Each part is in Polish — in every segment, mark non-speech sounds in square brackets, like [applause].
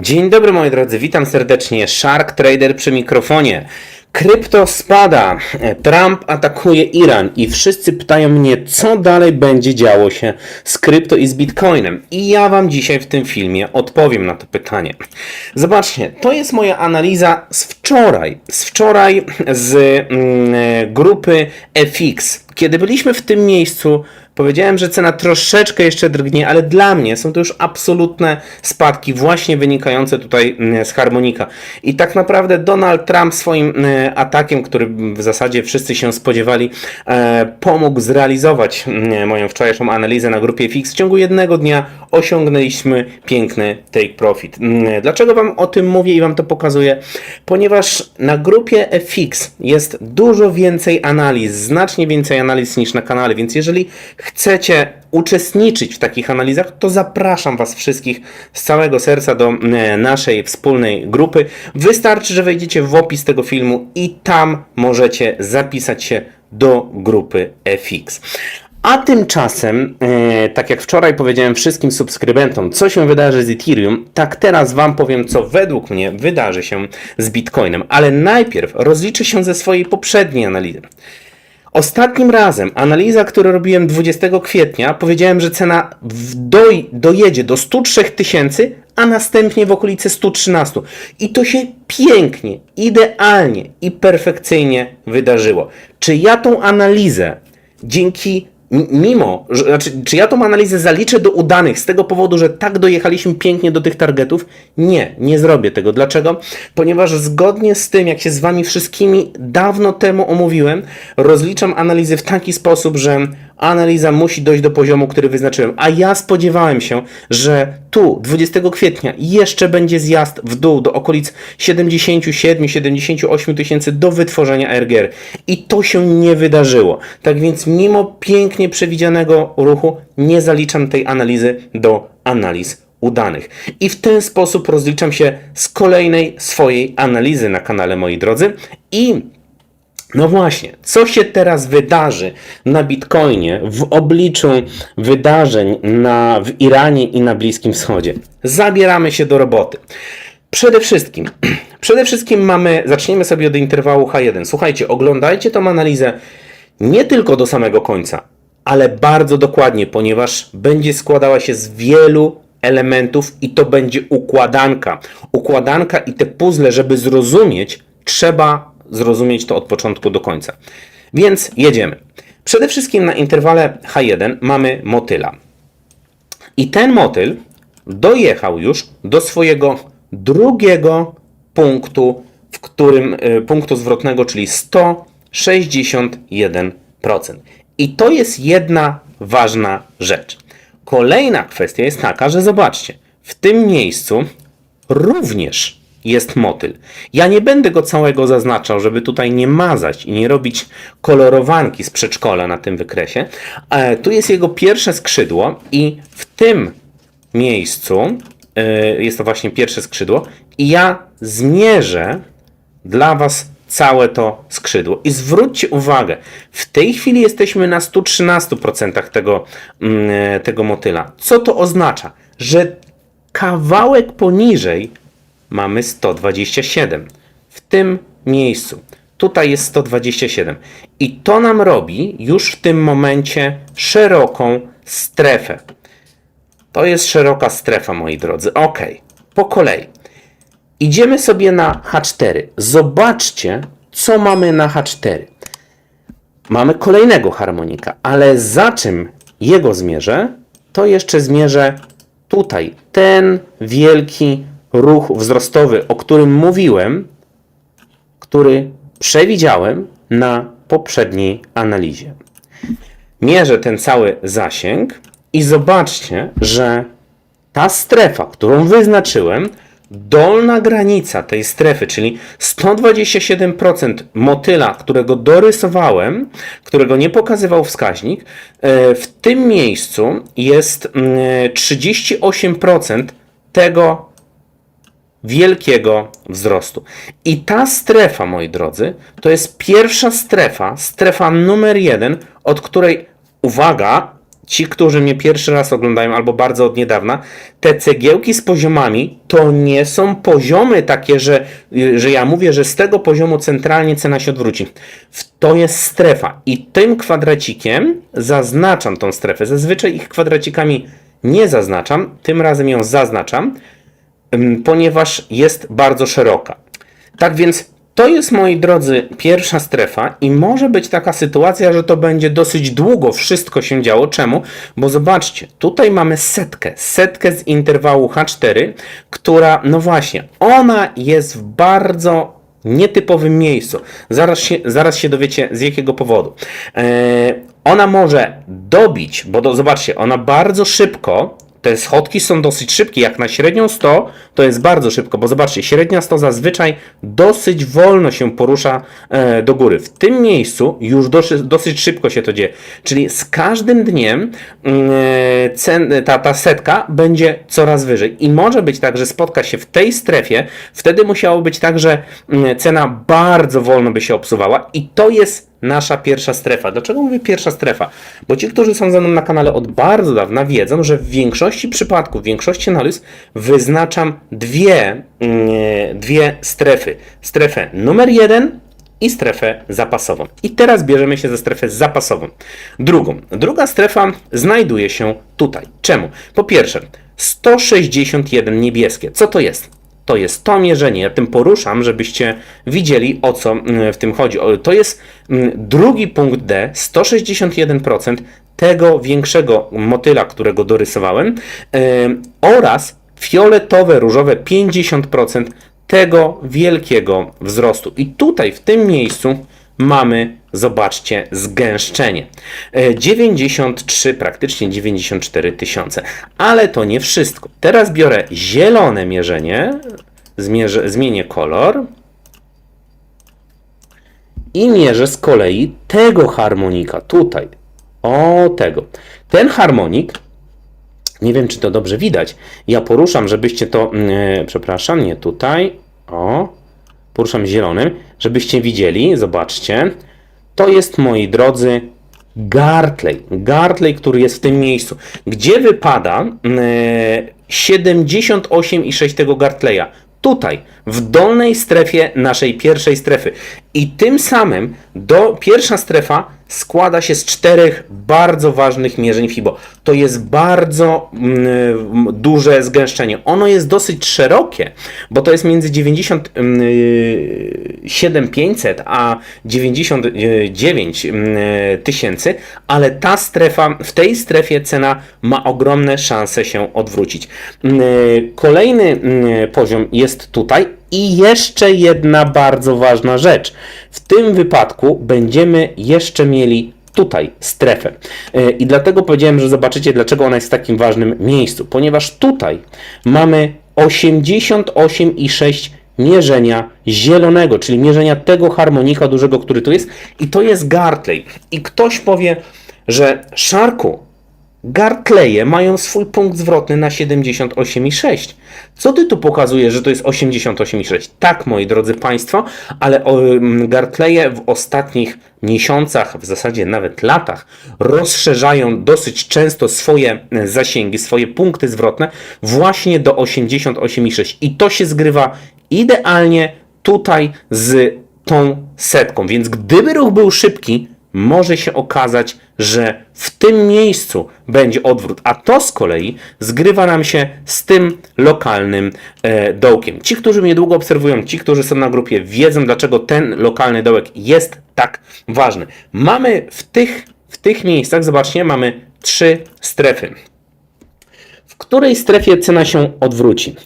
Dzień dobry moi drodzy, witam serdecznie. Shark Trader przy mikrofonie. Krypto spada, Trump atakuje Iran i wszyscy pytają mnie, co dalej będzie działo się z krypto i z Bitcoinem. I ja Wam dzisiaj w tym filmie odpowiem na to pytanie. Zobaczcie, to jest moja analiza z wczoraj. Z wczoraj z mm, grupy FX. Kiedy byliśmy w tym miejscu, Powiedziałem, że cena troszeczkę jeszcze drgnie, ale dla mnie są to już absolutne spadki, właśnie wynikające tutaj mm, z harmonika. I tak naprawdę Donald Trump swoim mm, atakiem, który w zasadzie wszyscy się spodziewali, e, pomógł zrealizować mm, moją wczorajszą analizę na grupie FX. W ciągu jednego dnia osiągnęliśmy piękny take profit. Dlaczego Wam o tym mówię i Wam to pokazuję? Ponieważ na grupie FX jest dużo więcej analiz, znacznie więcej analiz niż na kanale, więc jeżeli chcecie uczestniczyć w takich analizach, to zapraszam Was wszystkich z całego serca do e, naszej wspólnej grupy. Wystarczy, że wejdziecie w opis tego filmu i tam możecie zapisać się do grupy FX. A tymczasem, e, tak jak wczoraj powiedziałem wszystkim subskrybentom, co się wydarzy z Ethereum, tak teraz Wam powiem, co według mnie wydarzy się z Bitcoinem. Ale najpierw rozliczę się ze swojej poprzedniej analizy. Ostatnim razem, analiza, którą robiłem 20 kwietnia, powiedziałem, że cena doj, dojedzie do 103 tysięcy, a następnie w okolice 113. I to się pięknie, idealnie i perfekcyjnie wydarzyło. Czy ja tą analizę dzięki mimo, że, znaczy, czy ja tą analizę zaliczę do udanych z tego powodu, że tak dojechaliśmy pięknie do tych targetów? Nie, nie zrobię tego. Dlaczego? Ponieważ zgodnie z tym, jak się z Wami wszystkimi dawno temu omówiłem, rozliczam analizy w taki sposób, że analiza musi dojść do poziomu, który wyznaczyłem. A ja spodziewałem się, że tu 20 kwietnia jeszcze będzie zjazd w dół do okolic 77-78 tysięcy do wytworzenia RGR. I to się nie wydarzyło. Tak więc mimo pięknie przewidzianego ruchu nie zaliczam tej analizy do analiz udanych. I w ten sposób rozliczam się z kolejnej swojej analizy na kanale, moi drodzy. I no właśnie, co się teraz wydarzy na Bitcoinie w obliczu wydarzeń na, w Iranie i na Bliskim Wschodzie? Zabieramy się do roboty. Przede wszystkim, [clears throat] przede wszystkim mamy, zaczniemy sobie od interwału H1. Słuchajcie, oglądajcie tą analizę nie tylko do samego końca, ale bardzo dokładnie, ponieważ będzie składała się z wielu elementów i to będzie układanka. Układanka i te puzzle, żeby zrozumieć, trzeba zrozumieć to od początku do końca. Więc jedziemy. Przede wszystkim na interwale H1 mamy motyla. I ten motyl dojechał już do swojego drugiego punktu, w którym y, punktu zwrotnego, czyli 161%. I to jest jedna ważna rzecz. Kolejna kwestia jest taka, że zobaczcie, w tym miejscu również jest motyl. Ja nie będę go całego zaznaczał, żeby tutaj nie mazać i nie robić kolorowanki z przedszkola na tym wykresie. E, tu jest jego pierwsze skrzydło i w tym miejscu e, jest to właśnie pierwsze skrzydło i ja zmierzę dla Was całe to skrzydło. I zwróćcie uwagę, w tej chwili jesteśmy na 113% tego, mm, tego motyla. Co to oznacza? Że kawałek poniżej mamy 127. W tym miejscu. Tutaj jest 127. I to nam robi już w tym momencie szeroką strefę. To jest szeroka strefa, moi drodzy. Ok, po kolei. Idziemy sobie na H4. Zobaczcie, co mamy na H4. Mamy kolejnego harmonika, ale za czym jego zmierzę, to jeszcze zmierzę tutaj. Ten wielki ruch wzrostowy, o którym mówiłem, który przewidziałem na poprzedniej analizie. Mierzę ten cały zasięg i zobaczcie, że ta strefa, którą wyznaczyłem, dolna granica tej strefy, czyli 127% motyla, którego dorysowałem, którego nie pokazywał wskaźnik, e, w tym miejscu jest mm, 38% tego wielkiego wzrostu. I ta strefa, moi drodzy, to jest pierwsza strefa, strefa numer jeden, od której, uwaga, ci, którzy mnie pierwszy raz oglądają albo bardzo od niedawna, te cegiełki z poziomami to nie są poziomy takie, że, że ja mówię, że z tego poziomu centralnie cena się odwróci. To jest strefa i tym kwadracikiem zaznaczam tą strefę. Zazwyczaj ich kwadracikami nie zaznaczam, tym razem ją zaznaczam, ponieważ jest bardzo szeroka. Tak więc to jest, moi drodzy, pierwsza strefa i może być taka sytuacja, że to będzie dosyć długo wszystko się działo. Czemu? Bo zobaczcie, tutaj mamy setkę, setkę z interwału H4, która, no właśnie, ona jest w bardzo nietypowym miejscu. Zaraz się, zaraz się dowiecie z jakiego powodu. E, ona może dobić, bo do, zobaczcie, ona bardzo szybko, te schodki są dosyć szybkie, jak na średnią 100 to jest bardzo szybko, bo zobaczcie, średnia 100 zazwyczaj dosyć wolno się porusza e, do góry. W tym miejscu już dosyć, szybko się to dzieje, czyli z każdym dniem mm, e, ta, ta setka będzie coraz wyżej. I może być tak, że spotka się w tej strefie, wtedy musiało być tak, że mm, cena bardzo wolno by się obsuwała. I to jest nasza pierwsza strefa. Dlaczego mówię pierwsza strefa? Bo ci, którzy są ze mną na kanale od bardzo dawna, wiedzą, że w większości przypadków, w większości analiz wyznaczam dwie, mm, dwie strefy. Strefę numer jeden i strefę zapasową. I teraz bierzemy się za strefę zapasową. Drugą. Druga strefa znajduje się tutaj. Czemu? Po pierwsze, 161 niebieskie. Co to jest? To jest to mierzenie. Ja tym poruszam, żebyście widzieli o co mm, w tym chodzi. To jest mm, drugi punkt D, 161% tego większego motyla, którego dorysowałem, em, oraz fioletowe, różowe 50% tego wielkiego wzrostu. I tutaj w tym miejscu mamy, zobaczcie, zgęszczenie. E, 93, praktycznie 94 tysiące. Ale to nie wszystko. Teraz biorę zielone mierzenie, zmierzę, zmienię kolor i mierzę z kolei tego harmonika, tutaj. O, tego. Ten harmonik nie wiem, czy to dobrze widać. Ja poruszam, żebyście to. mm, przepraszam, nie tutaj. O. Poruszam zielonym, żebyście widzieli. Zobaczcie. To jest, moi drodzy, Gartley. Gartley, który jest w tym miejscu. Gdzie wypada mm, 78,6 tego Gartleya? Tutaj, w dolnej strefie naszej pierwszej strefy. I tym samym do pierwsza strefa składa się z czterech bardzo ważnych mierzeń FIBO. To jest bardzo mm, duże zgęszczenie. Ono jest dosyć szerokie, bo to jest między 97,500 a 99 mm, ale ta strefa, w tej strefie cena ma ogromne szanse się odwrócić. Mm, Kolejny mm, poziom jest tutaj i jeszcze jedna bardzo ważna rzecz. W tym wypadku będziemy jeszcze mieli tutaj strefę. E, I dlatego powiedziałem, że zobaczycie, dlaczego ona jest w takim ważnym miejscu. Ponieważ tutaj mamy 88,6 mierzenia zielonego, czyli mierzenia tego harmonika dużego, który tu jest. I to jest Gartley. I ktoś powie, że Szarku, Gartleje mają swój punkt zwrotny na 78,6. Co ty tu pokazujesz, że to jest 88,6? Tak, moi drodzy Państwo, ale mm, Gartleje w ostatnich miesiącach, w zasadzie nawet latach, rozszerzają dosyć często swoje e, zasięgi, swoje punkty zwrotne właśnie do 88,6. I to się zgrywa idealnie tutaj z tą setką. Więc gdyby ruch był szybki, może się okazać, że w tym miejscu będzie odwrót, a to z kolei zgrywa nam się z tym lokalnym e, dołkiem. Ci, którzy mnie długo obserwują, ci, którzy są na grupie, wiedzą, dlaczego ten lokalny dołek jest tak ważny. Mamy w tych, w tych miejscach, zobaczcie, mamy trzy strefy. W której strefie cena się odwróci?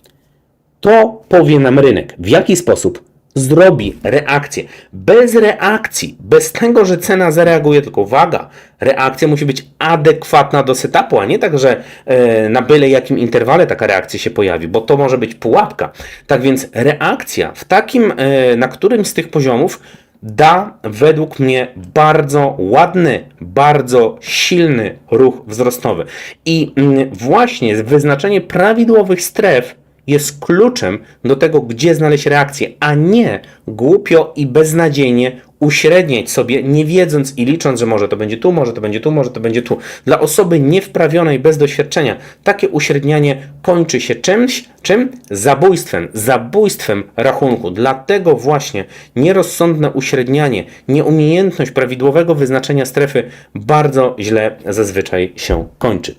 To powie nam rynek. W jaki sposób zrobi reakcję? Bez reakcji, bez tego, że cena zareaguje, tylko uwaga, reakcja musi być adekwatna do setupu, a nie tak, że e, na byle jakim interwale taka reakcja się pojawi, bo to może być pułapka. Tak więc reakcja w takim, e, na którym z tych poziomów da według mnie bardzo ładny, bardzo silny ruch wzrostowy. I mm, właśnie wyznaczenie prawidłowych stref jest kluczem do tego, gdzie znaleźć reakcję, a nie głupio i beznadziejnie uśredniać sobie, nie wiedząc i licząc, że może to będzie tu, może to będzie tu, może to będzie tu. Dla osoby niewprawionej, bez doświadczenia, takie uśrednianie kończy się czymś, czym? Zabójstwem, zabójstwem rachunku. Dlatego właśnie nierozsądne uśrednianie, nieumiejętność prawidłowego wyznaczenia strefy bardzo źle zazwyczaj się kończy.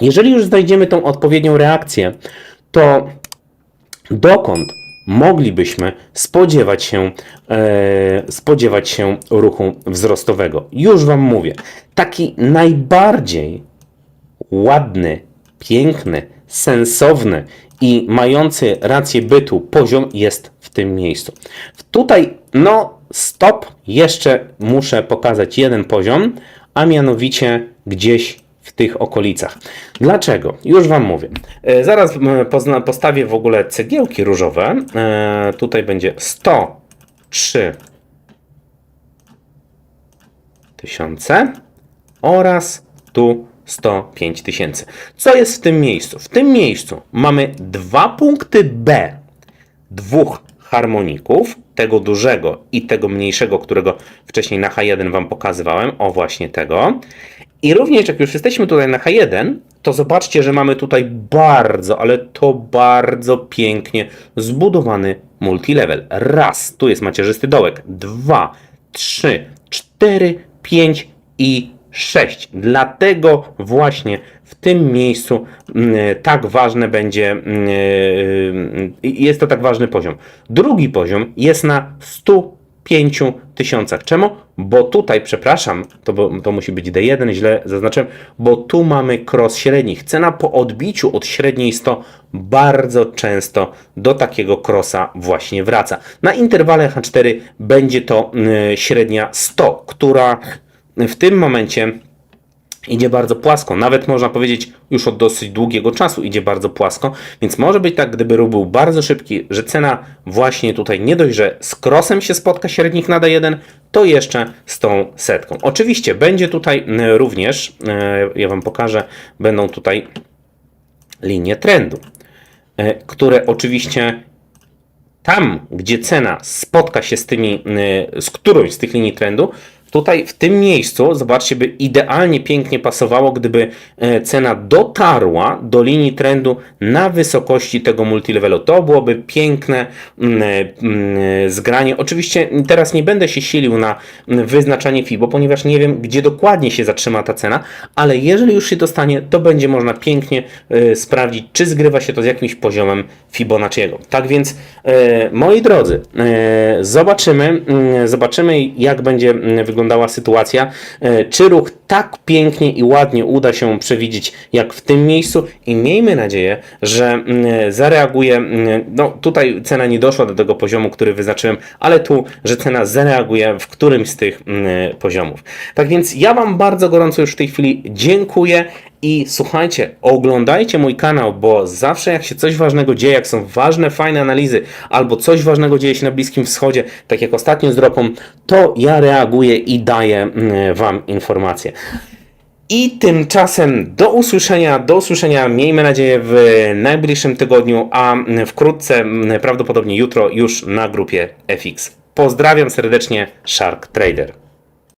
Jeżeli już znajdziemy tą odpowiednią reakcję, to dokąd moglibyśmy spodziewać się, e, spodziewać się ruchu wzrostowego? Już Wam mówię. Taki najbardziej ładny, piękny, sensowny i mający rację bytu poziom jest w tym miejscu. Tutaj, no, stop, jeszcze muszę pokazać jeden poziom, a mianowicie gdzieś tych okolicach. Dlaczego? Już Wam mówię. E, Zaraz postawię w ogóle cegiełki różowe. E, tutaj będzie 103 tysiące oraz tu 105 tysięcy. Co jest w tym miejscu? W tym miejscu mamy dwa punkty B dwóch harmoników, tego dużego i tego mniejszego, którego wcześniej na H1 Wam pokazywałem, o właśnie tego. I również jak już jesteśmy tutaj na H1, to zobaczcie, że mamy tutaj bardzo, ale to bardzo pięknie zbudowany multilevel. Raz, tu jest macierzysty dołek. Dwa, trzy, cztery, pięć i 6. Dlatego właśnie w tym miejscu mm, tak ważne będzie, mm, y, jest to tak ważny poziom. Drugi poziom jest na 105 tysiącach. Czemu? Bo tutaj, przepraszam, to, to musi być D1, źle zaznaczyłem, bo tu mamy cross średnich. Cena po odbiciu od średniej 100 bardzo często do takiego crossa właśnie wraca. Na interwale H4 będzie to y, średnia 100, która w tym momencie idzie bardzo płasko. Nawet można powiedzieć, już od dosyć długiego czasu idzie bardzo płasko, więc może być tak, gdyby ruch był bardzo szybki, że cena właśnie tutaj nie dość, że z krosem się spotka średnik na D1, to jeszcze z tą setką. Oczywiście będzie tutaj y, również, y, ja Wam pokażę, będą tutaj linie trendu, y, które oczywiście tam, gdzie cena spotka się z tymi, z którąś z tych linii trendu, tutaj w tym miejscu, zobaczcie, by idealnie pięknie pasowało, gdyby e, cena dotarła do linii trendu na wysokości tego multilevelu. To byłoby piękne mm, mm, zgranie. Oczywiście teraz nie będę się silił na mm, wyznaczanie FIBO, ponieważ nie wiem, gdzie dokładnie się zatrzyma ta cena, ale jeżeli już się dostanie, to będzie można pięknie e, sprawdzić, czy zgrywa się to z jakimś poziomem Fibonacciego. Tak więc, e, moi drodzy, e, zobaczymy, zobaczymy jak będzie mm, wyglądała sytuacja, e, czy ruch tak pięknie i ładnie uda się przewidzieć jak w tym miejscu i miejmy nadzieję, że mm, zareaguje, mm, no tutaj cena nie doszła do tego poziomu, który wyznaczyłem, ale tu, że cena zareaguje w którymś z tych mm, poziomów. Tak więc ja Wam bardzo gorąco już w tej chwili dziękuję i słuchajcie, oglądajcie mój kanał, bo zawsze jak się coś ważnego dzieje, jak są ważne, fajne analizy, albo coś ważnego dzieje się na Bliskim Wschodzie, tak jak ostatnio z ropą, to ja reaguję i daję mm, Wam informacje. I tymczasem do usłyszenia, do usłyszenia, miejmy nadzieję, w najbliższym tygodniu, a wkrótce, mm, prawdopodobnie jutro, już na grupie FX. Pozdrawiam serdecznie, Shark Trader.